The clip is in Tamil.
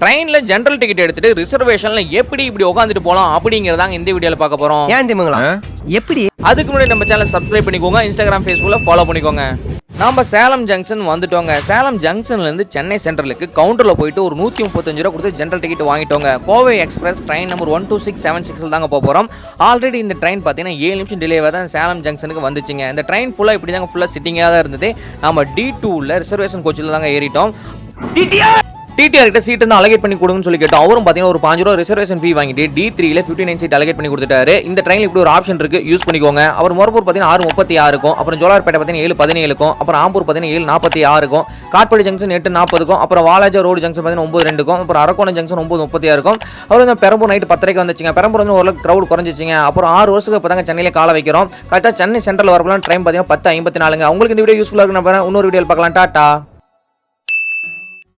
ட்ரெயின்ல ஜென்ரல் டிக்கெட் எடுத்துட்டு ரிசர்வேஷன்ல எப்படி இப்படி உட்காந்துட்டு போலாம் அப்படிங்கறதாங்க இந்த வீடியோல பார்க்க போறோம். ஏன் திமுங்களா எப்படி? அதுக்கு முன்னாடி நம்ம சேனல் சப்ஸ்கிரைப் பண்ணிக்கோங்க இன்ஸ்டாகிராம் ஃபேஸ்புக்கில் ஃபாலோ பண்ணிக்கோங்க. நாம சேலம் ஜங்ஷன் வந்துட்டோங்க. சேலம் ஜங்ஷன்ல இருந்து சென்னை சென்ட்ரலுக்கு கவுண்டர்ல போயிட்டு ஒரு நூத்தி முப்பத்தஞ்சு ரூபா கொடுத்து general ticket வாங்கிட்டோங்க. Kovai express train number one two six seven சிக்ஸில் தாங்க போக போகிறோம் ஆல்ரெடி இந்த ட்ரெயின் பார்த்தீங்கன்னா ஏழு நிமிஷம் டிலேவாக தான் சேலம் ஜங்ஷனுக்கு வந்துச்சுங்க. இந்த ட்ரெயின் ஃபுல்லாக இப்படி தாங்க ஃபுல்லாக சிட்டிங்காக தான் இருந்தது. நம்ம டி டூவில் ரிசர்வேஷன் கோச்சில் தாங்க ஏறிட்டோம். டிடிஆர் கிட்ட சீட் வந்து அலகேட் பண்ணி கொடுங்கன்னு சொல்லி கேட்டோம். அவரும் பார்த்தீங்கன்னா ஒரு பாஞ்சு ரூபா ரிசர்வேஷன் ஃபீ வாங்கிட்டு டி த்ரீல ஃபிஃப்டி நைன் சீட் அலகேட் பண்ணி கொடுத்துட்டாரு. இந்த ட்ரெயினில் இப்படி ஒரு ஆப்ஷன் இருக்கு யூஸ் பண்ணிக்கோங்க. அவர் மொரப்பூர் பார்த்தீங்கன்னா ஆறு முப்பத்தி ஆறுக்கும் அப்புறம் ஜோலார்பேட்டை பார்த்தீங்கன்னா ஏழு பதினேழுக்கும் அப்புறம் ஆம்பூர் பார்த்தீங்கன்னா ஏழு நாற்பத்தி ஆறுக்கும் காட்பாடி ஜங்ஷன் எட்டு நாற்பதுக்கும் அப்புறம் வாலாஜா ரோடு ஜங்ஷன் பார்த்தீங்கன்னா ஒன்பது ரெண்டுக்கும் அப்புறம் அரக்கோணம் ஜங்ஷன் ஒன்பது முப்பத்தி ஆறுக்கும் அப்புறம் வந்து பெரம்பூர் நைட்டு பத்தரைக்கு வந்துச்சுங்க. பெரம்பூர் வந்து ஓரளவுக்கு க்ரௌட் குறைஞ்சிச்சிங்க. அப்புறம் ஆறு வருஷத்துக்கு இப்போ தாங்க சென்னையில் கால வைக்கிறோம். கரெக்டாக சென்னை சென்ட்ரல் வரப்போலாம் ட்ரெயின் பார்த்தீங்கன்னா பத்து ஐம்பத்தி நாலுங்க. உங்களுக்கு இந்த வீடியோ யூஸ்ஃபுல்லாக இருக்கு நம்ம இன்னொரு வீடியோ பார்க்கலாம். டாட்டா.